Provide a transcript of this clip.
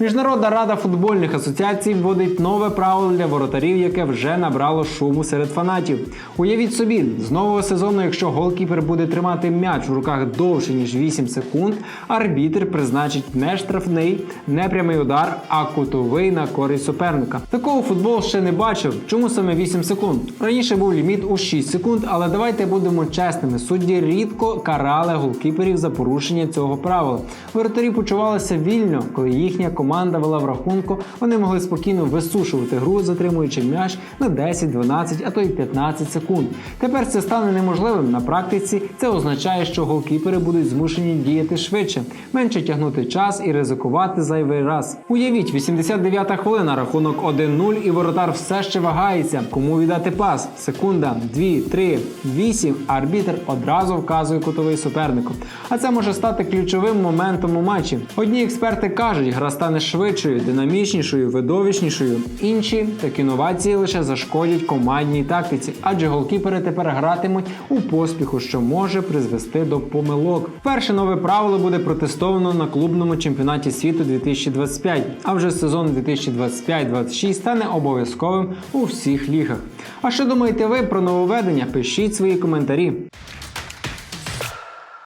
Міжнародна рада футбольних асоціацій вводить нове правило для воротарів, яке вже набрало шуму серед фанатів. Уявіть собі, з нового сезону, якщо голкіпер буде тримати м'яч в руках довше ніж 8 секунд, арбітр призначить не штрафний, не прямий удар, а кутовий на користь суперника. Такого футбол ще не бачив. Чому саме 8 секунд? Раніше був ліміт у 6 секунд, але давайте будемо чесними. Судді рідко карали голкіперів за порушення цього правила. Воротарі почувалися вільно, коли їхня команда вела в рахунку. Вони могли спокійно висушувати гру, затримуючи м'яч на 10, 12, а то й 15 секунд. Тепер це стане неможливим на практиці. Це означає, що голкіпери будуть змушені діяти швидше, менше тягнути час і ризикувати зайвий раз. Уявіть, 89-та хвилина, рахунок 1-0 і воротар все ще вагається. Кому віддати пас? Секунда, 2, 3, 8. Арбітр одразу вказує кутовий супернику. А це може стати ключовим моментом у матчі. Одні експерти кажуть, гра стане швидшою, динамічнішою, видовищнішою. Інші такі новації лише зашкодять командній тактиці, адже голкіпери тепер гратимуть у поспіху, що може призвести до помилок. Перше нове правило буде протестовано на клубному чемпіонаті світу 2025, а вже сезон 2025-26 стане обов'язковим у всіх лігах. А що думаєте ви про нововведення? Пишіть свої коментарі.